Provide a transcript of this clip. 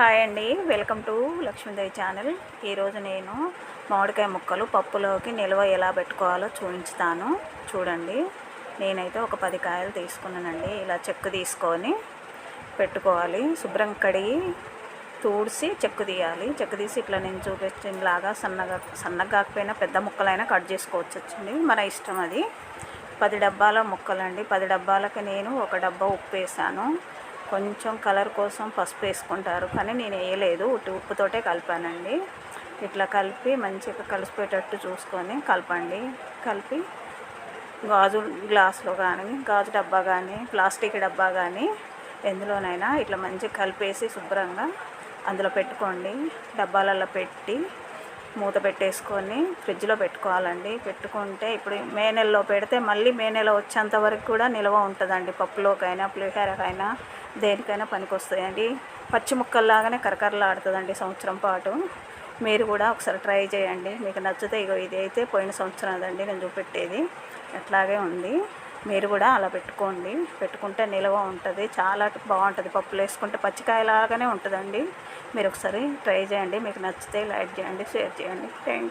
Hi అండి. Welcome to Lakshmidevi channel. ఈరోజు నేను మామిడికాయ ముక్కలు పప్పులోకి నిల్వ ఎలా పెట్టుకోవాలో చూపించుతాను. చూడండి. నేనైతే ఒక పది కాయలు తీసుకున్నానండి. ఇలా చెక్కు తీసుకొని పెట్టుకోవాలి. శుభ్రం కడిగి తూడ్సి చెక్కు తీయాలి. చెక్కు తీసి ఇట్లా నేను చూపించినలాగా సన్నగా సన్నగా కాకపోయినా పెద్ద ముక్కలైనా కట్ చేసుకోవచ్చు వచ్చింది మన ఇష్టం అది. పది డబ్బాల ముక్కలండి. పది డబ్బాలకి నేను ఒక డబ్బా ఉప్పు వేసాను. కొంచెం కలర్ కోసం పసుపు వేసుకుంటారు కానీ నేను వేయలేదు. ఉట్టి ఉప్పుతోటే కలిపానండి. ఇట్లా కలిపి మంచిగా కలిసిపోయేటట్టు చూసుకొని కలపండి. కలిపి గాజు గ్లాస్లో కానీ గాజు డబ్బా కానీ ప్లాస్టిక్ డబ్బా కానీ ఎందులోనైనా ఇట్లా మంచిగా కలిపేసి శుభ్రంగా అందులో పెట్టుకోండి. డబ్బాలలో పెట్టి మూత పెట్టేసుకొని ఫ్రిడ్జ్లో పెట్టుకోవాలండి. పెట్టుకుంటే ఇప్పుడు మే నెలలో పెడితే మళ్ళీ మే నెల వచ్చేంత వరకు కూడా నిల్వ ఉంటుందండి. పప్పులోకైనా పులిహోరకైనా దేనికైనా పనికొస్తాయండి. పచ్చి ముక్కల్లాగానే కరకరలాడుతుందండి సంవత్సరం పాటు. మీరు కూడా ఒకసారి ట్రై చేయండి. మీకు నచ్చితే ఇగో ఇది అయితే పోయిన సంవత్సరం అదండి నేను చూపెట్టేది. అట్లాగే ఉంది. మీరు కూడా అలా పెట్టుకోండి. పెట్టుకుంటే నిల్వ ఉంటుంది. చాలా బాగుంటుంది పప్పులు వేసుకుంటే పచ్చికాయలాగానే ఉంటుందండి. మీరు ఒకసారి ట్రై చేయండి. మీకు నచ్చితే లైక్ చేయండి షేర్ చేయండి. థ్యాంక్